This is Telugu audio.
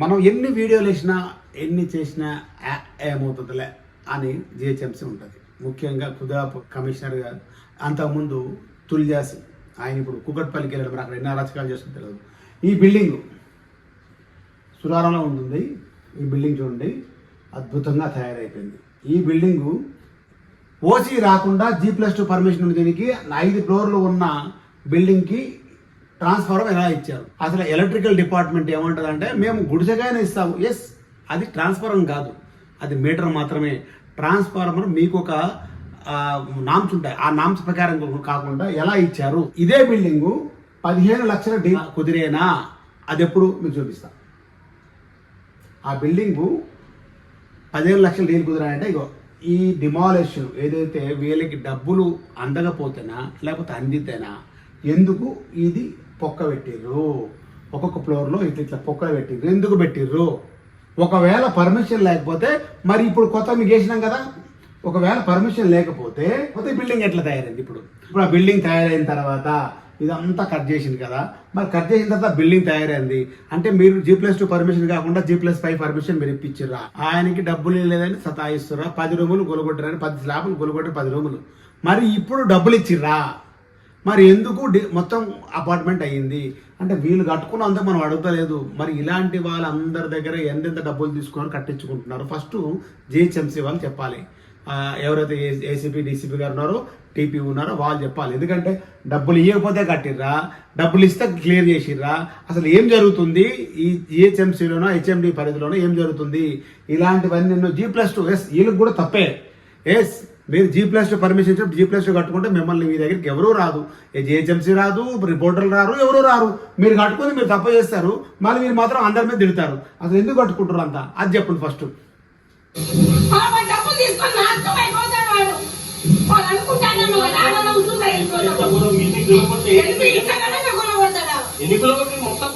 మనం ఎన్ని వీడియోలు వేసినా ఎన్ని చేసినా ఏమవుతుందిలే అని జిహెచ్ఎంసీ ఉంటుంది. ముఖ్యంగా కుదాప కమిషనర్ గారు. అంతకుముందు తుల్జాసి ఆయన ఇప్పుడు కుకట్పల్లికి వెళ్ళడం అక్కడ ఎన్ని అరాచకాలు చేస్తుందో తెలియదు ఈ బిల్డింగ్ సురారంలో ఉంటుంది. ఈ బిల్డింగ్ చూడండి అద్భుతంగా తయారైపోయింది. ఈ బిల్డింగు ఓసీ రాకుండా జీ ప్లస్ టూ పర్మిషన్ ఉంది దీనికి. ఐదు ఫ్లోర్లు ఉన్న బిల్డింగ్కి ట్రాన్స్ఫార్మర్ ఎలా ఇచ్చారు? అసలు ఎలక్ట్రికల్ డిపార్ట్మెంట్ ఏమంటుంది అంటే మేము గుడిసెగానే ఇస్తాము. ఎస్ అది ట్రాన్స్ఫార్మర్ కాదు. అది మీటర్ మాత్రమే. ట్రాన్స్ఫార్మర్ మీకు ఒక నామ్స్ ఉంటాయి. ఆ నామ్స్ ప్రకారం కాకుండా ఎలా ఇచ్చారు? ఇదే బిల్డింగు పదిహేను లక్షల డీ కుదిరేనా? అది ఎప్పుడు మీకు చూపిస్తా. ఆ బిల్డింగు పదిహేను లక్షలు డీల్ కుదిరాయంటే ఇగో ఈ డిమాలిషన్ ఏదైతే వీళ్ళకి డబ్బులు అందకపోతేనా లేకపోతే అందితేనా ఎందుకు ఇది పొక్క పెట్టిర్రు. ఒక్కొక్క ఫ్లోర్లో ఇట్లా ఇట్లా పొక్క పెట్టిర్రు. ఎందుకు పెట్టిర్రు? ఒకవేళ పర్మిషన్ లేకపోతే మరి ఇప్పుడు కొత్త మీకు వేసినాం కదా. ఒకవేళ పర్మిషన్ లేకపోతే కొత్త బిల్డింగ్ ఎట్లా తయారైంది ఇప్పుడు? ఇప్పుడు ఆ బిల్డింగ్ తయారైన తర్వాత ఇదంతా కట్ చేసింది కదా. మరి కట్ చేసిన తర్వాత బిల్డింగ్ తయారైంది. అంటే మీరు జీ ప్లస్ టూ పర్మిషన్ కాకుండా జీ ప్లస్ ఫైవ్ పర్మిషన్ మీరు ఇప్పించారా ఆయనకి డబ్బులు లేదని సతాయిస్తురా పది రూములు గొలగొట్టారని పది స్లాబులు గొలగొట్టి పది రూములు. మరి ఇప్పుడు డబ్బులు ఇచ్చిర్రా? మరి ఎందుకు డి- మొత్తం అపార్ట్మెంట్ అయ్యింది? అంటే వీళ్ళు కట్టుకున్నంత మనం అడుగుతలేదు. మరి ఇలాంటి వాళ్ళందరి దగ్గర ఎంతెంత డబ్బులు తీసుకొని కట్టించుకుంటున్నారు? ఫస్ట్ జిహెచ్ఎంసీ వాళ్ళు చెప్పాలి. ఎవరైతే ఏసీపీ డీసీపీ గారు ఉన్నారో టీపీ ఉన్నారో వాళ్ళు చెప్పాలి. ఎందుకంటే డబ్బులు ఇవ్వకపోతే కట్టిర్రా? డబ్బులు ఇస్తే క్లియర్ చేసిర్రా? అసలు ఏం జరుగుతుంది? ఈ జిహెచ్ఎంసీలోనో హెచ్ఎండి పరిధిలోనో ఏం జరుగుతుంది? ఇలాంటివన్నీ జీ ప్లస్ టూ ఎస్ వీళ్ళకి కూడా తప్పే. ఎస్ మీరు జీ ప్లస్ టూ పర్మిషన్ ఇచ్చి జీ ప్లస్ టూ కట్టుకుంటే మిమ్మల్ని మీ దగ్గరికి ఎవరూ రాదు. ఏ జిహెచ్ఎంసీ రాదు రిపోర్టర్లు రారు ఎవరు రారు. మీరు కట్టుకొని మీరు తప్పు చేస్తారు. మళ్ళీ మీరు మాత్రం అందరి మీద తిడతారు. అసలు ఎందుకు కట్టుకుంటారు అంతా? అది చెప్పండి ఫస్ట్ ఆమె డబ్బులు తీసుకొని నాశనం అయిపోతాడు వాడు. వాడు అనుకుంటాను నువ్వు రాగల ఉంటుందా ఎన్ని ఇంతకన్నా కూడా కొడతాడా ఎన్ని కిలోమీటర్లు మొత్తం